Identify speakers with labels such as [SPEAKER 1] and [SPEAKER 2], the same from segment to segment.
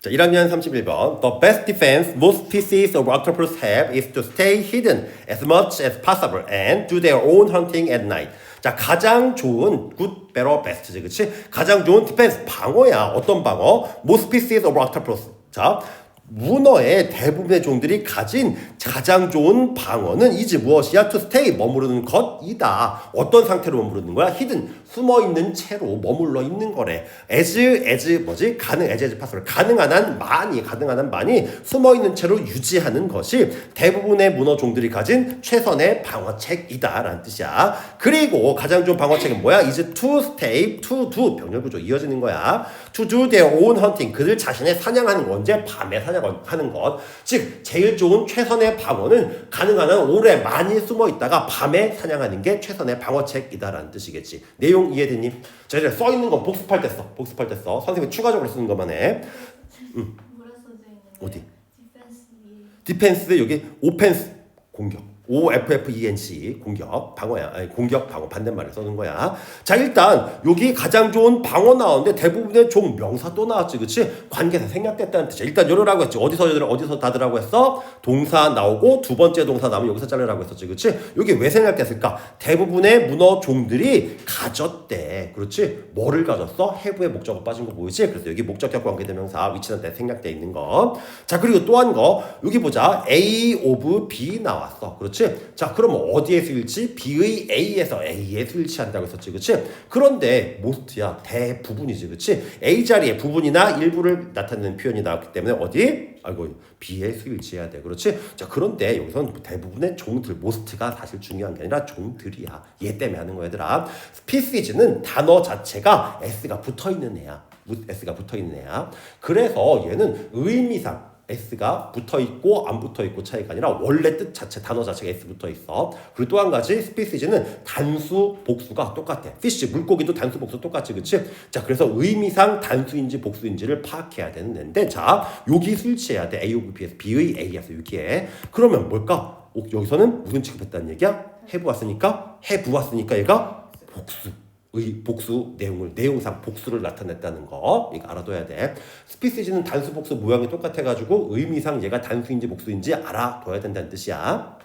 [SPEAKER 1] 자, 1학년 31번. The best defense most species of octopus have is to stay hidden as much as possible and do their own hunting at night. 자, 가장 좋은 good, better, best지, 그치? 가장 좋은 디펜스 방어야. 어떤 방어? Most species of octopus. 자, 문어의 대부분의 종들이 가진 가장 좋은 방어는 이제 무엇이야? To stay 머무르는 것이다. 어떤 상태로 머무르는 거야? hidden 숨어 있는 채로 머물러 있는 거래. as as 뭐지? 가능 as as possible 가능한 한 많이 가능한 한 많이 숨어 있는 채로 유지하는 것이 대부분의 문어 종들이 가진 최선의 방어책이다 라는 뜻이야. 그리고 가장 좋은 방어책은 뭐야? 이제 to stay, to do 병렬 구조 이어지는 거야. to do their own hunting 그들 자신의 사냥하는 거 언제 밤에 사냥 하는 것. 즉 제일 좋은 최선의 방어는 가능한 한 오래 많이 숨어 있다가 밤에 사냥하는 게 최선의 방어책이다라는 뜻이겠지. 내용 이해되니? 자 이제 써 있는 건 복습할 때 써. 복습할 때 써. 선생님이 추가적으로 쓰는 것만 해.
[SPEAKER 2] 써져 있는데?
[SPEAKER 1] 어디?
[SPEAKER 2] 디펜스
[SPEAKER 1] 디펜스 여기 오펜스 공격. O F F E N C 공격 방어야 아니 공격 방어 반대말을 써는 거야. 자 일단 여기 가장 좋은 방어 나오는데 대부분의 종 명사 또 나왔지, 그렇지? 관계사 생략됐다는 뜻이야. 일단 열으라고 했지. 어디서 어디서 닫으라고 했어? 동사 나오고 두 번째 동사 나오면 여기서 자르라고 했었지, 그렇지? 여기 왜 생략됐을까? 대부분의 문어 종들이 가졌대, 그렇지? 뭐를 가졌어? 해부의 목적어 빠진 거 보이지? 그래서 여기 목적격 관계대명사 위치는 때 생략돼 있는 거. 자 그리고 또 한 거 여기 보자. A of B 나왔어, 그렇지? 자 그러면 어디에 쓰일지 B의 A에서 A에 수일치한다고 했었지, 그렇지? 그런데 most야 대부분이지, 그렇지? A 자리에 부분이나 일부를 나타내는 표현이 나왔기 때문에 어디? 아이고 B에 수일치해야 돼, 그렇지? 자 그런데 여기서는 대부분의 종들 most가 사실 중요한 게 아니라 종들이야. 얘 때문에 하는 거 얘들아. species,는 단어 자체가 s가 붙어 있는 애야. s가 붙어 있는 애야. 그래서 얘는 의미상 S가 붙어 있고 안 붙어 있고 차이가 아니라 원래 뜻 자체 단어 자체가 S 붙어 있어. 그리고 또 한 가지 스피시즈는 단수 복수가 똑같아. 피시 물고기도 단수 복수 똑같지, 그렇지? 자, 그래서 의미상 단수인지 복수인지를 파악해야 되는데, 자, 여기 술치해야 돼. A of B에서 B의 A에서 여기에. 그러면 뭘까? 어, 여기서는 무슨 취급했다는 얘기야? 해부 왔으니까 얘가 복수. 의 복수 내용을 내용상 복수를 나타냈다는 거 이거 알아둬야 돼. 스피시즈는 단수 복수 모양이 똑같아 가지고 의미상 얘가 단수인지 복수인지 알아둬야 된다는 뜻이야.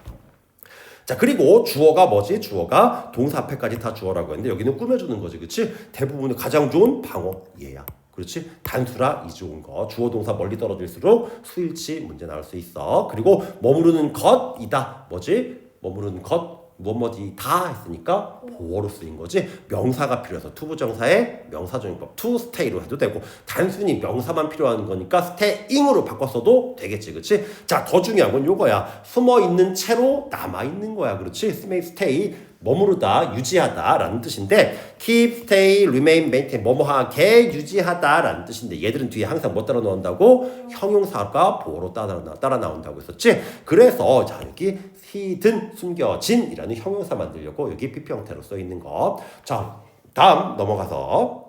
[SPEAKER 1] 자 그리고 주어가 뭐지? 주어가 동사 앞에까지 다 주어라고 했는데 여기는 꾸며주는 거지, 그렇지? 대부분의 가장 좋은 방어 얘야. 그렇지? 단수라 이 좋은 거. 주어 동사 멀리 떨어질수록 수일치 문제 나올 수 있어. 그리고 머무르는 것이다. 뭐지? 머무르는 것 뭐뭐지 다 했으니까 보어로 쓰인 거지. 명사가 필요해서 투부정사의 명사정의법 stay로 해도 되고 단순히 명사만 필요한 거니까 staying으로 바꿨어도 되겠지 그렇지 자더 중요한 건 요거야. 숨어 있는 채로 남아 있는 거야 그렇지? Stay stay 머무르다 유지하다 라는 뜻인데 keep stay remain maintain 뭐뭐하게 유지하다 라는 뜻인데 얘들은 뒤에 항상 뭐 따라 나온다고? 형용사가 보어로 따라, 나- 따라 나온다고 했었지? 그래서 자 여기 hidden 숨겨진이라는 형용사 만들려고 여기 PP 형태로 써 있는 거. 자, 다음 넘어가서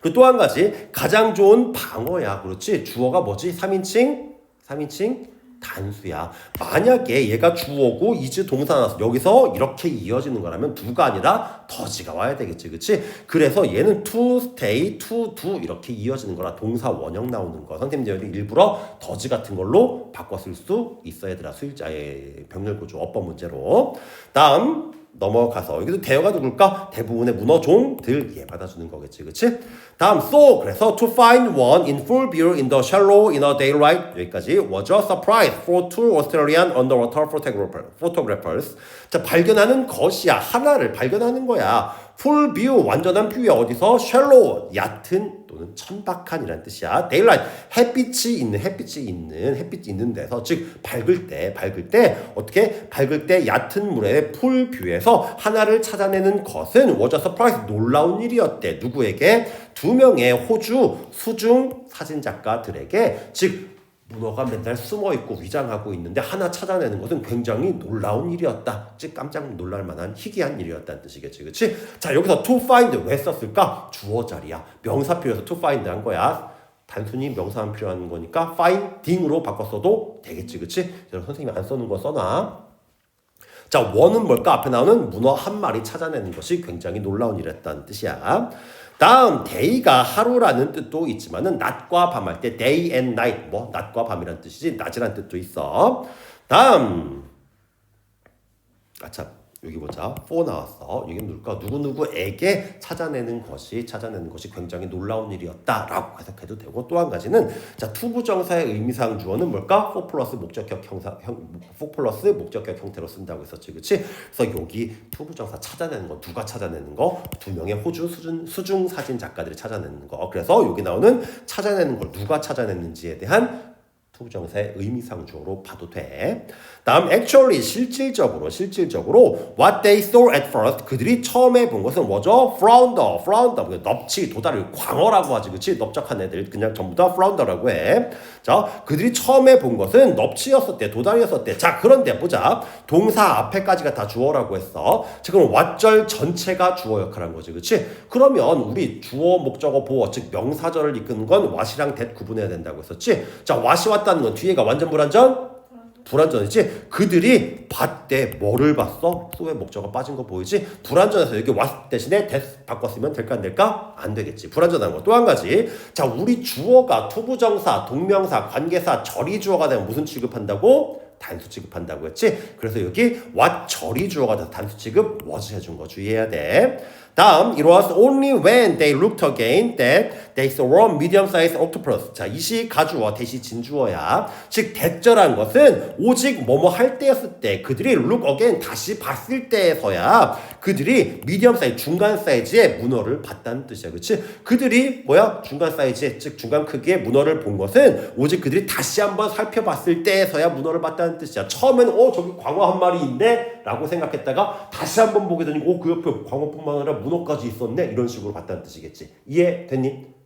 [SPEAKER 1] 그리고 또 한 가지 가장 좋은 방어야. 그렇지? 주어가 뭐지? 3인칭? 3인칭? 단수야. 만약에 얘가 주어고 이즈 동사 나서 여기서 이렇게 이어지는 거라면 두가 아니라 더지가 와야 되겠지. 그치? 그래서 얘는 to stay, to do 이렇게 이어지는 거라 동사 원형 나오는 거. 선생님들 여기 일부러 더지 같은 걸로 쓸수 있어 얘들아. 수일자의 병렬 구조 어법 문제로. 다음 넘어가서 여기도 대어가 누굴까? 대부분의 문어 종들 예 받아주는 거겠지, 그렇지? 다음 so 그래서 to find one in full view in the shallow in a daylight 여기까지 was a surprise for two Australian underwater photographer, photographers. 자 발견하는 것이야 하나를 발견하는 거야. View 완전한 뷰에 어디서? shallow 얕은 또는 천박한이라는 뜻이야. daylight 햇빛이 있는 햇빛이 있는 햇빛이 있는 데서 즉 밝을 때 밝을 때 어떻게? 밝을 때 얕은 물의 풀 뷰에서 하나를 찾아내는 것은 a surprise. 놀라운 일이었대. 누구에게? 두 명의 호주 수중 사진 작가들에게. 즉 문어가 맨날 숨어 있고 위장하고 있는데 하나 찾아내는 것은 굉장히 놀라운 일이었다. 즉 깜짝 놀랄 만한 희귀한 일이었다는 뜻이겠지. 그렇지? 자, 여기서 to find 왜 썼을까? 주어 자리야. 명사 필요해서 to find 한 거야. 단순히 명사만 필요한 거니까 finding으로 바꿨어도 되겠지. 그렇지? 선생님이 안 써는 거 써놔. 자, 원은 뭘까? 앞에 나오는 문어 한 마리 찾아내는 것이 굉장히 놀라운 일이었다는 뜻이야. 다음 day가 하루라는 뜻도 있지만은 낮과 밤 할 때 day and night 뭐 낮과 밤이라는 뜻이지 낮이라는 뜻도 있어. 다음 아참 여기 보자. for 나왔어. 여기 누굴까? 누구 누구에게 찾아내는 것이 찾아내는 것이 굉장히 놀라운 일이었다라고 해석해도 되고 또 한 가지는 자 투부정사의 의미상 주어는 뭘까? for 플러스 목적격 형사 형 for 플러스 목적격 형태로 쓴다고 했었지, 그렇지? 그래서 여기 투부정사 찾아내는 거 누가 찾아내는 거? 두 명의 호주 수중 수중 사진 작가들이 찾아내는 거. 그래서 여기 나오는 찾아내는 걸 누가 찾아냈는지에 대한 투부정사의 의미상 주어로 봐도 돼. 다음 actually 실질적으로 실질적으로 what they saw at first 그들이 처음에 본 것은 뭐죠? flounder, flounder 뭐 넙치 도다리 광어라고 하지 그치? 넓적한 애들 그냥 전부 다 flounder라고 해. 자 그들이 처음에 본 것은 넙치였었대 도다리였었대. 자 그런데 보자 동사 앞에까지가 다 주어라고 했어. 지금 왓절 전체가 주어 역할한 거지 그치? 그러면 우리 주어 목적어 보어 즉 명사절을 이끄는 건 what이랑 that 구분해야 된다고 했었지. 자 what이 왔다는 건 뒤에가 완전 불완전 불완전이지 그들이 봤대 뭐를 봤어? 수의 목적어 빠진 거 보이지? 불완전해서 여기 왔 대신에 des 바꿨으면 될까 안 될까? 안 되겠지 불완전한 거 또 한 가지 자 우리 주어가 투부정사 동명사 관계사 절이 주어가 되면 무슨 취급한다고? 단수 취급한다고 했지 그래서 여기 what 절이 주어가 돼서 단수 취급 was 해준 거 주의해야 돼 다음 it was only when they looked again that they saw a medium-sized octopus. 자 이시 가주어 대시 진주어야. 즉 대절한 것은 오직 뭐뭐 할 때였을 때 그들이 look again 다시 봤을 때에서야 그들이 미디엄 사이즈 중간 사이즈의 문어를 봤다는 뜻이야. 그렇지 그들이 뭐야? 중간 사이즈 즉 중간 크기의 문어를 본 것은 오직 그들이 다시 한번 살펴봤을 때에서야 문어를 봤다는 뜻이야. 처음에는 어 저기 광어 한 마리 있네? 라고 생각했다가 다시 한번 보게 되니 어그 옆에 광어뿐만 아니라 문어까지 있었네 이런 식으로 봤다는 뜻이겠지 이해됐니?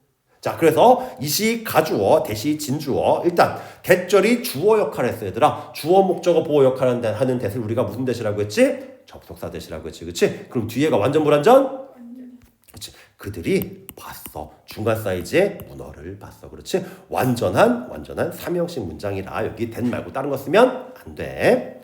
[SPEAKER 1] 자, 그래서 이시 가주어, 대시 진주어. 일단 대절이 주어 역할을 했어, 얘들아. 주어 목적어 보호 역할을 하는 대를 우리가 무슨 대시라고 했지? 접속사 대시라고 했지, 그치? 그럼 뒤에가 완전 불완전? 그치? 그들이 봤어. 중간 사이즈의 문어를 봤어. 그렇지? 완전한, 완전한 삼형식 문장이라 여기 된 말고 다른 거 쓰면 안 돼.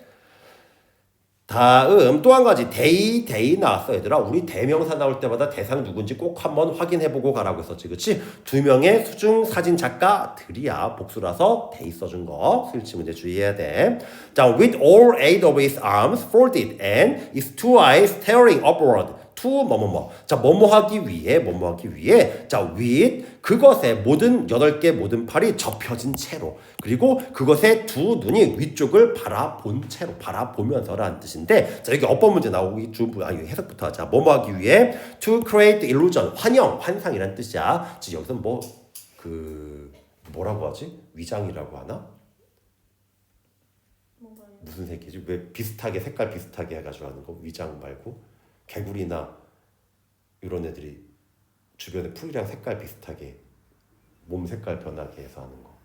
[SPEAKER 1] 다음 또 한 가지. 데이 데이 나왔어 얘들아. 우리 대명사 나올 때마다 대상 누군지 꼭 한번 확인해보고 가라고 했었지 그치? 두 명의 수중 사진 작가들이야. 복수라서 데이 써준 거. 수일치 문제 주의해야 돼자 with all eight of his arms folded and his two eyes staring upward to 뭐뭐뭐. 자 뭐뭐 하기 위해 뭐뭐 하기 위해 자 with 그것의 모든 여덟 개 모든 팔이 접혀진 채로 그리고 그것의 두 눈이 위쪽을 바라본 채로 바라보면서라는 뜻인데 자 여기 어법 문제 나오기 주 아니 해석부터 하자. 뭐뭐 하기 위해 to create illusion 환영 환상이란 뜻이야. 지금 여기서 뭐 그 뭐라고 하지? 위장이라고 하나? 무슨 색이지? 왜 비슷하게 색깔 비슷하게 해가지고 하는 거? 위장 말고 개구리나 이런 애들이 주변에 풀이랑 색깔 비슷하게 몸 색깔 변하게 해서 하는 거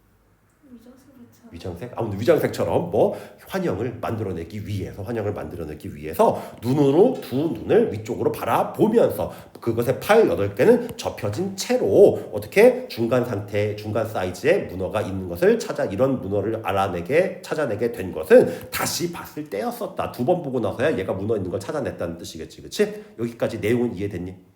[SPEAKER 2] 위장색?
[SPEAKER 1] 아무튼 위장색처럼 뭐 환영을 만들어내기 위해서 환영을 만들어내기 위해서 눈으로 두 눈을 위쪽으로 바라보면서 그것의 팔 여덟 개는 접혀진 채로 어떻게 중간 상태 중간 사이즈의 문어가 있는 것을 찾아 이런 문어를 알아내게 찾아내게 된 것은 다시 봤을 때였었다. 두 번 보고 나서야 얘가 문어 있는 걸 찾아냈다는 뜻이겠지 그치? 여기까지 내용은 이해됐니?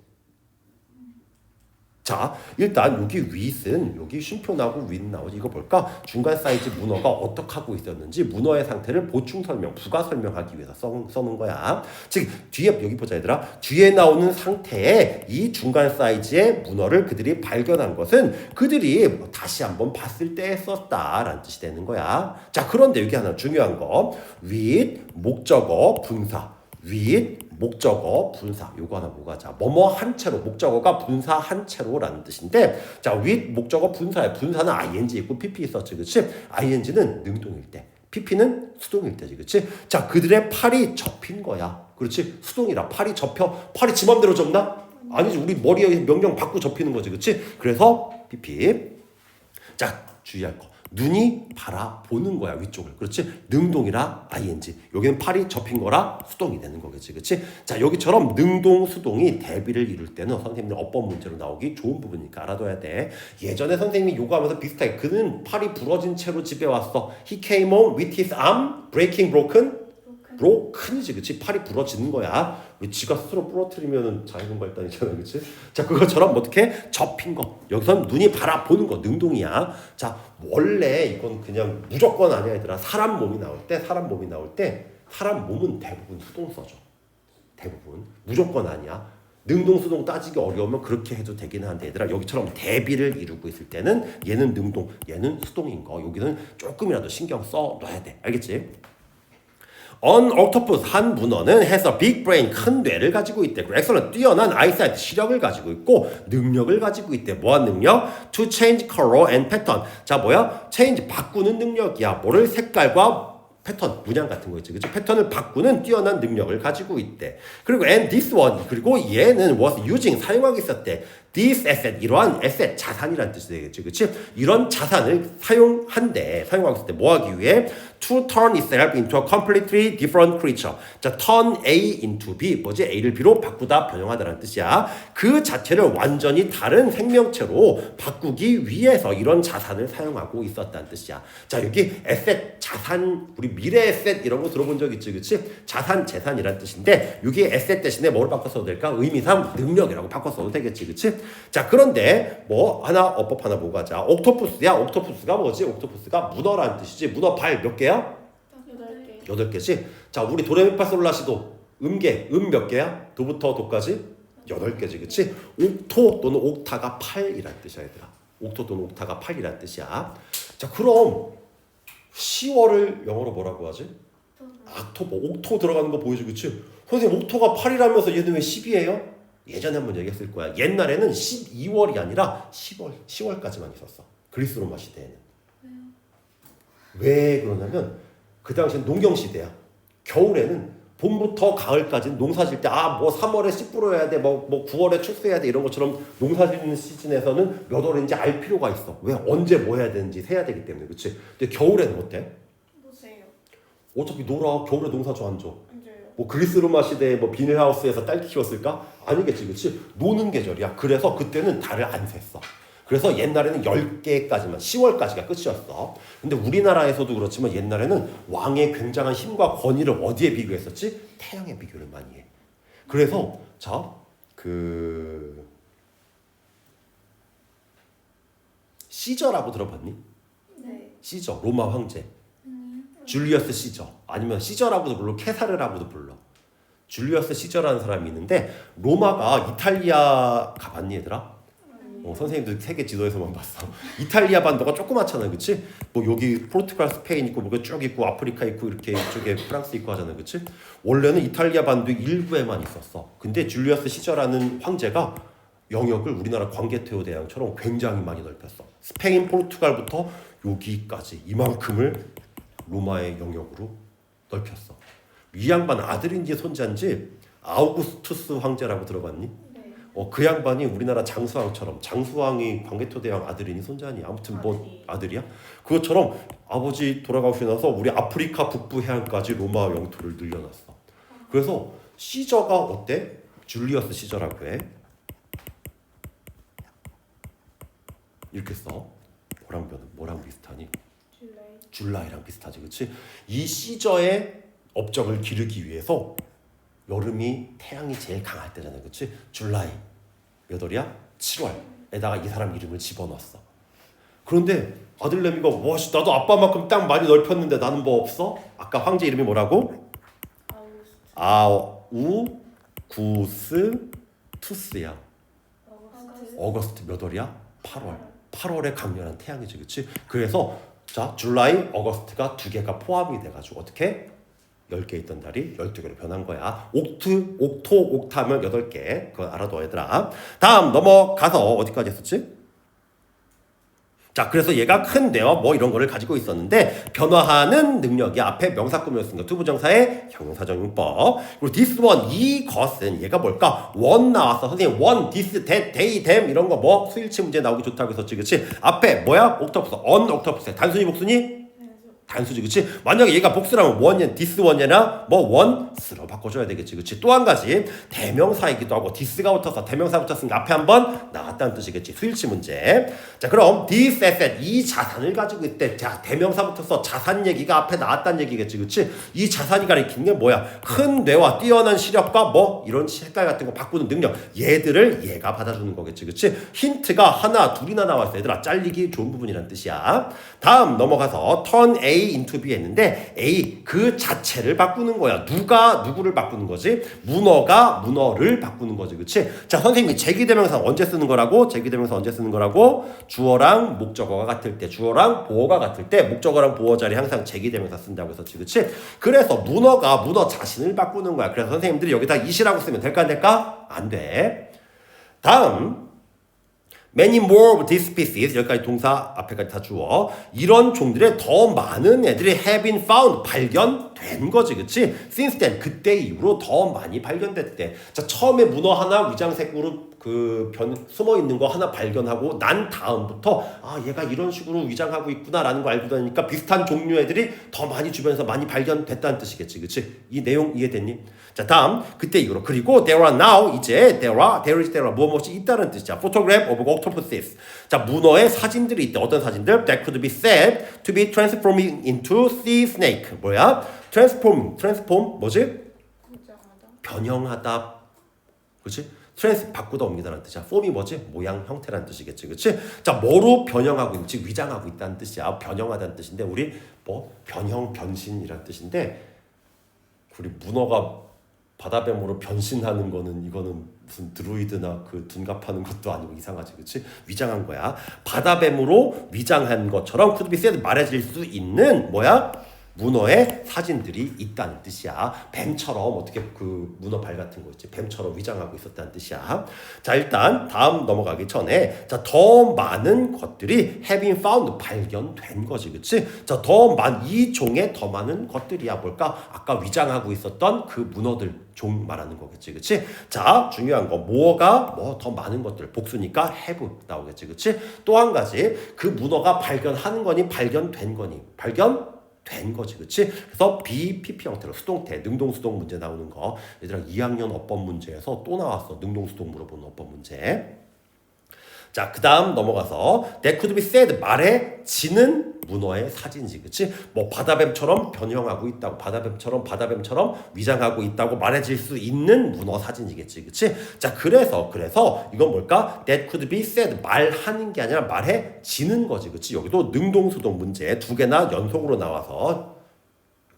[SPEAKER 1] 자, 일단 여기 윗은 여기 쉼표 나오고 윗 나오지 이거 볼까? 중간 사이즈 문어가 어떻게 하고 있었는지 문어의 상태를 보충 설명, 부가 설명하기 위해서 써, 써놓은 거야. 즉 뒤에 여기 보자 얘들아. 뒤에 나오는 상태에 이 중간 사이즈의 문어를 그들이 발견한 것은 그들이 뭐 다시 한번 봤을 때 썼다라는 뜻이 되는 거야. 자, 그런데 여기 하나 중요한 거. 윗 목적어 분사. 윗 목적어 분사 요거 하나 보고 하자 뭐뭐 한 채로 목적어가 분사 한 채로라는 뜻인데 자윗 목적어 분사에 분사는 ing 있고 pp 있었지 그치? ing는 능동일 때 pp는 수동일 때지 그치? 자 그들의 팔이 접힌 거야. 그렇지? 수동이라. 팔이 접혀 팔이 지 맘대로 접나? 아니지 우리 머리에 명령 받고 접히는 거지 그치? 그래서 pp. 자 주의할 거 눈이 바라보는 거야 위쪽을. 그렇지? 능동이라 ing. 여기는 팔이 접힌 거라 수동이 되는 거겠지 그렇지? 자 여기처럼 능동 수동이 대비를 이룰 때는 선생님들 어법 문제로 나오기 좋은 부분이니까 알아둬야 돼. 예전에 선생님이 요구하면서 비슷하게 그는 팔이 부러진 채로 집에 왔어. He came home with his arm breaking broken? 브로큰이지 그치 팔이 부러지는 거야. 왜 지가 스스로 부러뜨리면은 자유분 발단이잖아 그치? 자 그것처럼 뭐 어떻게? 접힌 거. 여기선 눈이 바라보는 거 능동이야. 자 원래 이건 그냥 무조건 아니야 얘들아. 사람 몸이 나올 때 사람 몸이 나올 때 사람 몸은 대부분 수동 써줘. 대부분. 무조건 아니야. 능동 수동 따지기 어려우면 그렇게 해도 되기는 한데 얘들아 여기처럼 대비를 이루고 있을 때는 얘는 능동 얘는 수동인 거. 여기는 조금이라도 신경 써 놔야 돼. 알겠지? On octopus 한 문어는 big brain 큰 뇌를 가지고 있대. excellent 뛰어난 eyesight 시력을 가지고 있고 능력을 가지고 있대. 뭐한 능력? To change color and pattern. 자 뭐야? change 바꾸는 능력이야. 뭐를 색깔과 패턴, 문양 같은 거 있지, 그치? 패턴을 바꾸는 뛰어난 능력을 가지고 있대. 그리고 and this one, 그리고 얘는 was using 사용하고 있었대. This asset, 이러한 asset, 자산이란 뜻이 되겠지, 그치? 이런 자산을 사용한대. 사용하고 있을 때 뭐 하기 위해? to turn itself into a completely different creature. 자, turn A into B, 뭐지? A를 B로 바꾸다, 변형하다라는 뜻이야. 그 자체를 완전히 다른 생명체로 바꾸기 위해서 이런 자산을 사용하고 있었다는 뜻이야. 자, 여기 에셋, 자산, 우리 미래 에셋 이런 거 들어본 적 있지, 그치? 자산, 재산이란 뜻인데, 여기 에셋 대신에 뭘 바꿔 써도 될까? 의미상 능력이라고 바꿔 써도 되겠지, 그치? 자, 그런데 뭐 하나, 어법 하나 보고 가자. 옥토푸스야, 옥토푸스가 뭐지? 옥토푸스가 문어라는 뜻이지. 문어 발 몇 개야?
[SPEAKER 2] 여덟 개.
[SPEAKER 1] 여덟 개지. 자, 우리 도레미파솔라시도 음계, 음 몇 개야? 도부터 도까지 여덟 개지, 그치? 옥토 또는 옥타가 8이란 뜻이야, 얘들아. 옥토 또는 옥타가 8이란 뜻이야. 자, 그럼 10월을 영어로 뭐라고 하지? 악토버, 옥토 들어가는 거 보이지, 그치? 선생님, 옥토가 8이라면서 얘는 왜 10이에요? 예전에 한번 얘기했을 거야. 옛날에는 12월이 아니라 10월, 10월까지만 있었어. 그리스 로마 시대에는. 왜 그러냐면 그 당시엔 농경 시대야. 겨울에는 봄부터 가을까지는 농사 질 때 아 뭐 3월에 씨 뿌려야 돼, 뭐, 뭐 9월에 출세해야 돼 이런 것처럼 농사 짓는 시즌에서는 몇 월인지 알 필요가 있어. 왜 언제 뭐 해야 되는지 세야 되기 때문에 그렇지. 근데 겨울에는 어때?
[SPEAKER 2] 보세요.
[SPEAKER 1] 어차피 놀아. 겨울에 농사 줘 안 줘? 뭐 그리스 로마 시대에 뭐 비닐하우스에서 딸기 키웠을까? 아니겠지, 그렇지? 노는 계절이야. 그래서 그때는 달을 안 셌어. 그래서 옛날에는 10개까지만 10월까지가 끝이었어. 근데 우리나라에서도 그렇지만 옛날에는 왕의 굉장한 힘과 권위를 어디에 비교했었지? 태양에 비교를 많이 해. 그래서 자, 그 시저라고 들어봤니?
[SPEAKER 2] 네.
[SPEAKER 1] 시저 로마 황제 줄리어스 시저 아니면 시저라고도 불러 케사르라고도 불러 줄리어스 시저라는 사람이 있는데 로마가 이탈리아 가봤니 얘들아? 어, 선생님들 세계 지도에서만 봤어. 이탈리아 반도가 조그맣잖아, 그치? 뭐 여기 포르투갈, 스페인 있고 뭐가 쭉 있고 아프리카 있고 이렇게 이쪽에 프랑스 있고 하잖아, 그치? 원래는 이탈리아 반도 일부에만 있었어. 근데 줄리어스 시저라는 황제가 영역을 우리나라 광개토 대왕처럼 굉장히 많이 넓혔어. 스페인, 포르투갈부터 여기까지 이만큼을 로마의 영역으로 넓혔어. 이 양반 아들인지 손자인지 아우구스투스 황제라고 들어봤니?
[SPEAKER 2] 네.
[SPEAKER 1] 어, 그 양반이 우리나라 장수왕처럼 장수왕이 광개토 대왕 아들이니 손자니 아무튼 뭐
[SPEAKER 2] 아들이.
[SPEAKER 1] 아들이야? 그것처럼 아버지 돌아가시고 나서 우리 아프리카 북부 해안까지 로마 영토를 늘려놨어. 그래서 시저가 어때? 줄리어스 시저라고 해. 이렇게 써. 뭐랑 변 뭐랑 비슷하니?
[SPEAKER 2] 줄라이.
[SPEAKER 1] 줄라이랑 비슷하지, 그렇지? 이 시저의 업적을 기르기 위해서 여름이 태양이 제일 강할 때잖아, 그렇지? 줄라이 몇 월이야? 7월에다가 이 사람 이름을 집어넣었어. 그런데 아들내미가 와, 씨, 나도 아빠만큼 땅 많이 넓혔는데 나는 뭐 없어? 아까 황제 이름이 뭐라고? 아우구스 투스야.
[SPEAKER 2] 아우스트.
[SPEAKER 1] 어거스트 몇 월이야? 8월. 8월에 강렬한 태양이지, 그렇지? 그래서 자 줄라이, 어거스트가 두 개가 포함이 돼가지고 어떻게 10개 있던 달이 12개로 변한 거야. 옥트, 옥토, 옥타면 8개. 그거 알아둬 얘들아. 다음 넘어가서 어디까지 했었지? 자, 그래서 얘가 큰 뇌와 뭐 이런 거를 가지고 있었는데 변화하는 능력이 앞에 명사 꾸몄으니까 투부정사의 형용사정용법. 그리고 this one 이것은 얘가 뭘까? 원 나왔어. 선생님 원, this, that, they, them 이런 거 뭐 수일치 문제 나오기 좋다고 했었지, 그렇지? 앞에 뭐야? 옥토프스, 언 옥토프스. 단순히 복순이 단수지 그치? 만약에 얘가 복수라면 원예 디스 원예나 뭐 원스로 바꿔줘야 되겠지 그치? 또 한 가지 대명사이기도 하고 디스가 붙어서 대명사 붙었으니까 앞에 한번 나왔다는 뜻이겠지 수일치 문제. 자 그럼 this 이 자산을 가지고 있대. 자 대명사 붙어서 자산 얘기가 앞에 나왔다는 얘기겠지 그치? 이 자산이 가리키는 게 뭐야? 큰 뇌와 뛰어난 시력과 뭐 이런 색깔 같은 거 바꾸는 능력. 얘들을 얘가 받아주는 거겠지 그치? 힌트가 하나 둘이나 나왔어. 얘들아 잘리기 좋은 부분이란 뜻이야. 다음 넘어가서 turn A into B 했는데 A 그 자체를 바꾸는 거야. 누가 누구를 바꾸는 거지? 문어가 문어를 바꾸는 거지. 그치? 자 선생님이 제기대명사 언제 쓰는 거라고? 제기대명사 언제 쓰는 거라고? 주어랑 목적어가 같을 때 주어랑 보어가 같을 때 목적어랑 보어 자리 항상 제기대명사 쓴다고 했었지. 그치? 그래서 문어가 문어 자신을 바꾸는 거야. 그래서 선생님들이 여기다 이시라고 쓰면 될까 안 될까? 안 돼. 다음 Many more of these species 여기까지 동사 앞에까지 다 주어 이런 종들의 더 많은 애들이 have been found 발견된 거지 그치? Since then 그때 이후로 더 많이 발견됐대. 자 처음에 문어 하나 위장색으로 그 변, 숨어 있는 거 하나 발견하고 난 다음부터 아 얘가 이런 식으로 위장하고 있구나라는 거 알고 다니까 비슷한 종류 애들이 더 많이 주변에서 많이 발견됐다는 뜻이겠지. 그치? 이 내용 이해됐니? 자 다음. 그때 이후로. 그리고 there are now 이제 there are there is there are 무엇이 있다는 뜻이야. Photograph of octopuses. 자 문어의 사진들이 있대. 어떤 사진들? That could be said to be transforming into sea snake. 뭐야? Transform transform 뭐지. 변형하다. 그렇지 트랜스 바꾸다 옵니다라는 뜻이야. 폼이 뭐지? 모양 형태라는 뜻이겠지. 그렇지 자 뭐로 변형하고 있지 위장하고 있다는 뜻이야. 변형하다는 뜻인데 우리 뭐 변형 변신이라는 뜻인데 우리 문어가 바다뱀으로 변신하는 거는 이거는 무슨 드루이드나 그 둔갑하는 것도 아니고 이상하지. 그치? 위장한 거야. 바다뱀으로 위장한 것처럼 쿠드비스에 말해질 수 있는 뭐야 문어의 사진들이 있다는 뜻이야. 뱀처럼 어떻게 그 문어 발 같은 거 있지? 뱀처럼 위장하고 있었다는 뜻이야. 자 일단 다음 넘어가기 전에 자 더 많은 것들이 have been found 발견된 거지 그치? 자 더 많 이 종의 더 많은 것들이야. 뭘까? 아까 위장하고 있었던 그 문어들 종 말하는 거겠지 그치? 자 중요한 거 뭐가 뭐 더 많은 것들? 복수니까 have 나오겠지 그치? 또 한 가지 그 문어가 발견하는 거니 발견된 거니? 발견 된 거지, 그치? 그래서 BPP 형태로 수동태, 능동수동 문제 나오는 거. 얘들아, 2학년 어법 문제에서 또 나왔어. 능동수동 물어보는 어법 문제. 자, 그 다음 넘어가서 That could be said 말해지는 문어의 사진이지, 그치? 뭐 바다뱀처럼 변형하고 있다고, 바다뱀처럼 바다뱀처럼 위장하고 있다고 말해질 수 있는 문어 사진이겠지, 그치? 자, 그래서 그래서 이건 뭘까? That could be said 말하는 게 아니라 말해지는 거지, 그치? 여기도 능동수동 문제 두 개나 연속으로 나와서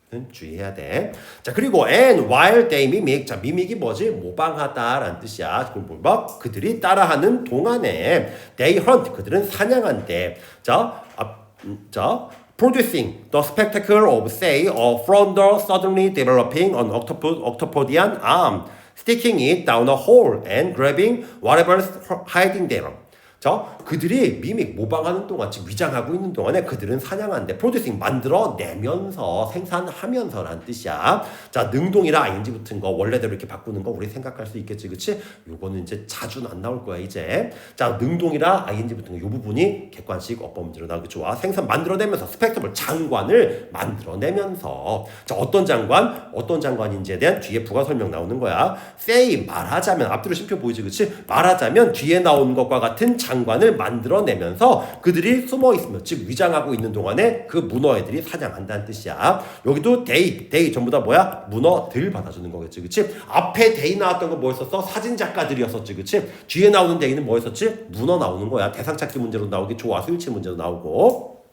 [SPEAKER 1] 는 주의해야 돼. 자 그리고 and while they mimic 자 미믹이 뭐지 모방하다라는 뜻이야. 그럼 뭐 그들이 따라하는 동안에 they hunt 그들은 사냥한대. 자, 앞, 음, 자 producing the spectacle of say a flounder suddenly developing an octopus octopodian arm, sticking it down a hole and grabbing whatever's hiding there. 자, 그들이 미믹 모방하는 동안 즉 위장하고 있는 동안에 그들은 사냥한데 프로듀싱 만들어 내면서 생산하면서라는 뜻이야. 자, 능동이라 ing 붙은 거 원래대로 이렇게 바꾸는 거 우리 생각할 수 있겠지, 그렇지? 요거는 이제 자주는 안 나올 거야 이제. 자, 능동이라 ing 붙은 거요 부분이 객관식 어법 문제로 나오기 좋아. 생산 만들어내면서 스펙트블 장관을 만들어내면서 자, 어떤 장관, 어떤 장관인지에 대한 뒤에 부가 설명 나오는 거야. say 말하자면 앞뒤로 심표 보이지, 그렇지? 말하자면 뒤에 나온 것과 같은 장관을 만들어내면서 그들이 숨어 있으면 즉 위장하고 있는 동안에 그 문어 애들이 사냥한다는 뜻이야. 여기도 데이, 데이 전부 다 뭐야? 문어들 받아주는 거겠지, 그치? 앞에 데이 나왔던 거 뭐였었어? 사진 작가들이었었지, 그치? 뒤에 나오는 데이는 뭐였었지? 문어 나오는 거야. 대상 찾기 문제로 나오기 좋아, 스위치 문제로 나오고.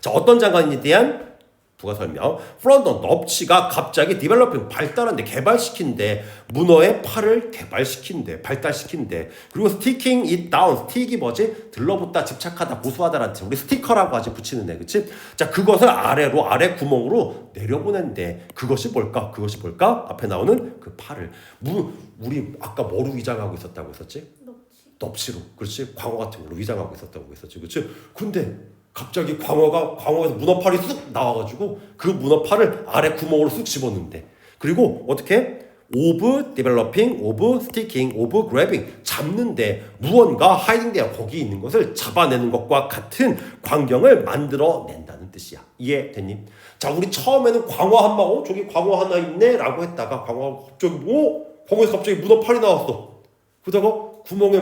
[SPEAKER 1] 자, 어떤 장관인지에 대한 부가 설명. 프론더 넙치가 갑자기 디벨로핑 발달한데 개발시킨대. 문어의 팔을 개발시킨대. 발달시킨대. 그리고 스티킹 it down. 스틱이 뭐지? 들러붙다, 집착하다, 고수하다라는 뜻. 우리 스티커라고 하지 붙이는 애. 그치? 자, 그것을 아래로, 아래 구멍으로 내려보낸대. 그것이 뭘까? 그것이 뭘까? 앞에 나오는 그 팔을. 무, 우리 아까 뭐로 위장하고 있었다고 했었지?
[SPEAKER 2] 넙치.
[SPEAKER 1] 넙치로. 그렇지? 광어 같은 걸로 위장하고 있었다고 했었지. 그렇지? 근데 갑자기 광어가 광어에서 문어팔이 쑥 나와가지고 그 문어팔을 아래 구멍으로 쑥 집었는데 그리고 어떻게 of developing, of sticking, of grabbing 잡는데 무언가 hiding되어 거기 있는 것을 잡아내는 것과 같은 광경을 만들어낸다는 뜻이야. 이해됐니? 자, 우리 처음에는 광어 한 마리, 어, 저기 광어 하나 있네 라고 했다가 광어 갑자기 뭐 광어에서 갑자기 문어 팔이 나왔어. 그러다가 구멍에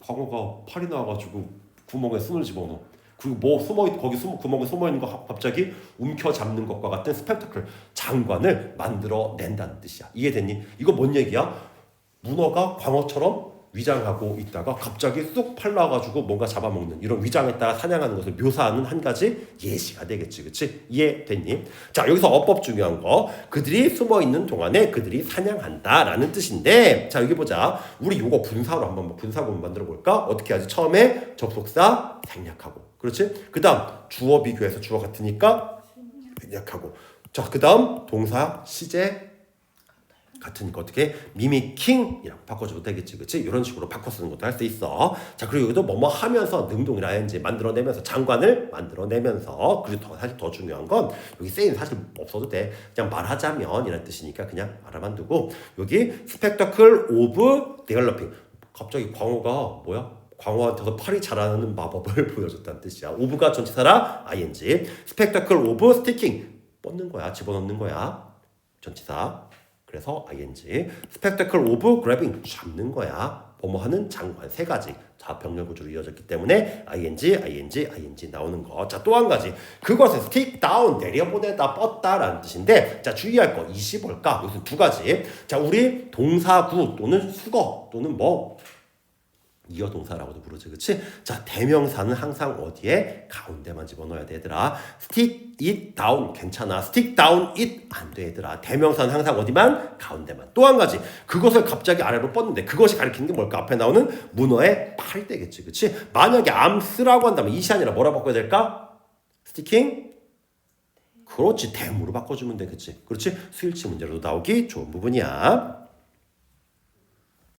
[SPEAKER 1] 광어가 팔이 나와가지고 구멍에 손을 집어넣어. 그리고 뭐 숨어 있 거기 숨 구멍에 숨어 있는 거 갑자기 움켜 잡는 것과 같은 스펙타클 장관을 만들어 낸다는 뜻이야. 이해됐니? 이거 뭔 얘기야? 문어가 광어처럼 위장하고 있다가 갑자기 쑥 팔라가지고 뭔가 잡아먹는 이런 위장했다가 사냥하는 것을 묘사하는 한 가지 예시가 되겠지, 그렇지? 이해됐니? 자 여기서 어법 중요한 거 그들이 숨어 있는 동안에 그들이 사냥한다 라는 뜻인데 자 여기 보자 우리 요거 분사로 한번 뭐 분사구문 만들어 볼까? 어떻게 하지? 처음에 접속사 생략하고 그렇지? 그 다음 주어 비교해서 주어 같으니까 생략하고 자 그 다음 동사 시제 거 어떻게 미미킹이라고 바꿔줘도 되겠지, 그렇지? 이런 식으로 바꿔 쓰는 것도 할 수 있어. 자 그리고 여기도 뭐뭐 하면서 능동이라 ing 만들어내면서 장관을 만들어내면서 그리고 더 사실 더 중요한 건 여기 세인 사실 없어도 돼. 그냥 말하자면 이란 뜻이니까 그냥 말아만 두고 여기 spectacle of developing 갑자기 광어가 뭐야? 광어한테서 팔이 자라는 마법을 보여줬다는 뜻이야. 오브가 전치사라 ing, spectacle of sticking 뻗는 거야, 집어넣는 거야. 전치사. 그래서 ing, spectacle of grabbing 잡는 거야. 뭐뭐 하는 장관 세 가지. 자 병렬 구조로 이어졌기 때문에 ing, ing, ing 나오는 거. 자 또 한 가지. 그것은 stick down 내려보내다 뻗다라는 뜻인데 자 주의할 거 이시 볼까? 여기서 두 가지. 자 우리 동사구 또는 수거 또는 뭐 이어 동사라고도 부르지, 그렇지? 자 대명사는 항상 어디에 가운데만 집어넣어야 돼, 얘들아. stick it down 괜찮아. stick down it 안 돼, 얘들아. 대명사는 항상 어디만 가운데만. 또 한 가지 그것을 갑자기 아래로 뻗는데 그것이 가리키는 게 뭘까? 앞에 나오는 문어의 팔이 되겠지, 그렇지? 만약에 암스라고 한다면 이시 아니라 뭐라 바꿔야 될까? sticking 그렇지 대무로 바꿔주면 되겠지 그렇지 스일치 문제로도 나오기 좋은 부분이야